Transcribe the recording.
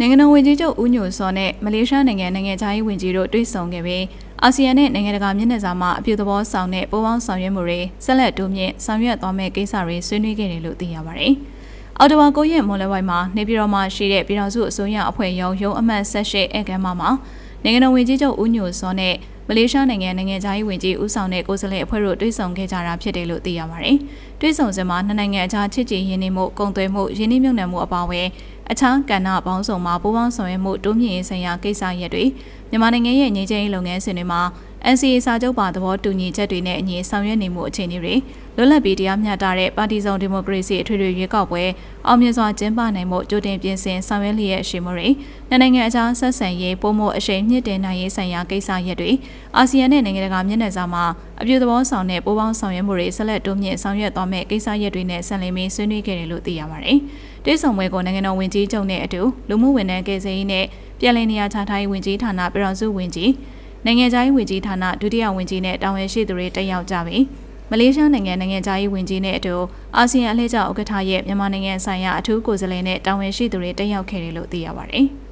နိုင်ငံတော်ဝန်ကြီးချုပ်ဦးညိုစောနဲ့မလေးရှားနိုင်ငံနိုင်ငံသားရေးဝန်ကြီးတို့တွေ့ဆုံခဲ့ပြီးအာဆီယံနဲ့နိုင်ငံတကာမျက်နှာစာမှာအပြုသဘောဆောင်တဲ့ပူးပေါင်းဆောင်ရွက်မှုတွေဆက်လက်တိုးမြင့်ဆောင်ရွက်သွားမယ့်ကိစ္စတွေဆွေးနွေးခဲ့တယ်လို့သိရပါတယ်။အော်တိုဝါကိုရဲ့မွန်လဝိုင်မှာနေပြည်တော်မှာရှိတဲ့ပြည်ထောင်စုအစိုးရအဖွဲ့ရုံးရုံးအမှတ်၁၈ဧကမ်းမှာ နိုင်ငံတော်ဝန်ကြီးချုပ်ဦးညိုစောနဲ့မလေးရှားနိုင်ငံနိုင်ငံသားရေးဝန်ကြီးဦးဆောင်တဲ့ကိုယ်စားလှယ်အဖွဲ့တို့တွေ့ဆုံခဲ့ကြတာဖြစ်တယ်လို့သိရပါတယ်။တွေ့ဆုံစဉ်မှာနှစ်နိုင်ငံအကြားချစ်ကြည်ရင်းနှီးမှုကုန်သွယ်မှုရင်းနှီးမြှုပ်နှံမှုအပါအဝင်အခြားကဏ္ဍပေါင်းစုံမှာပူးပေါင်းဆောင်ရွက်မှုတိုးမြင့်ရေးဆိုင်ရာကိစ္စရပ်တွေမြန်မာနိုင်ငံရဲ့ငြိမ်းချမ်းရေးလုပ်ငန်းစဉ်တွေမှာ NCA စာချုပ်ပါသဘောတူညီချက်တွေနဲ့အညီဆောင်ရွက်နေမှုအခြေအနေတွေလွတ်လပ်ပြီးတရားမျှတတဲ့ပါတီစုံဒီမိုကရေစီအထွေထွေရွေးကောက်ပွဲအောင်မြင်စွာကျင်းပနိုင်မှုကြိုတင်ပြင်ဆင်ဆောင်ရွက်လျက်ရှိမှုတွေနှစ်နိုင်ငံအကြားဆက်ဆံရေးပုံမှုအရှိန်မြင့်တင်နိုင်ရေးဆိုင်ရာကိစ္စရပ်တွေအာဆီယံနဲ့နိုင်ငံတကာမျက်နှာစာမှာအပြုသဘောဆောင်တဲ့ပူးပေါင်းဆောင်ရွက်မှုတွေဆက်လက်တိုးမြင့်ဆောင်ရွက်သွားမယ့်ကိစ္စရပ်တွေနဲ့ဆက်လက်ပြီးဆွေးနွေးခဲ့တယ်လို့သိရပါတယ်။တိစုံပွဲကိုနိုင်ငံတော်ဝန်ကြီးချုပ်နဲ့အတူလူမှုဝန်ထမ်းကယ်ဆယ်ရေးနဲ့ပြည်내နေရာချထားရေးဝန်ကြီးဌာနပြည်တော်စုဝန်ကြီး နိုင်ငံခြားရေးဝန်ကြီးဌာနဒုတိယဝန်ကြီးနဲ့တာဝန်ရှိသူတွေတက်ရောက်ကြပြီးမလေးရှားနိုင်ငံနိုင်ငံခြားရေးဝန်ကြီးနဲ့အတူအာဆီယံအလှည့်ကျဥက္ကဋ္ဌရဲ့မြန်မာနိုင်ငံဆိုင်ရာအထူးကိုယ်စားလှယ်နဲ့တာဝန်ရှိသူတွေတက်ရောက်ခဲ့တယ်လို့သိရပါတယ်။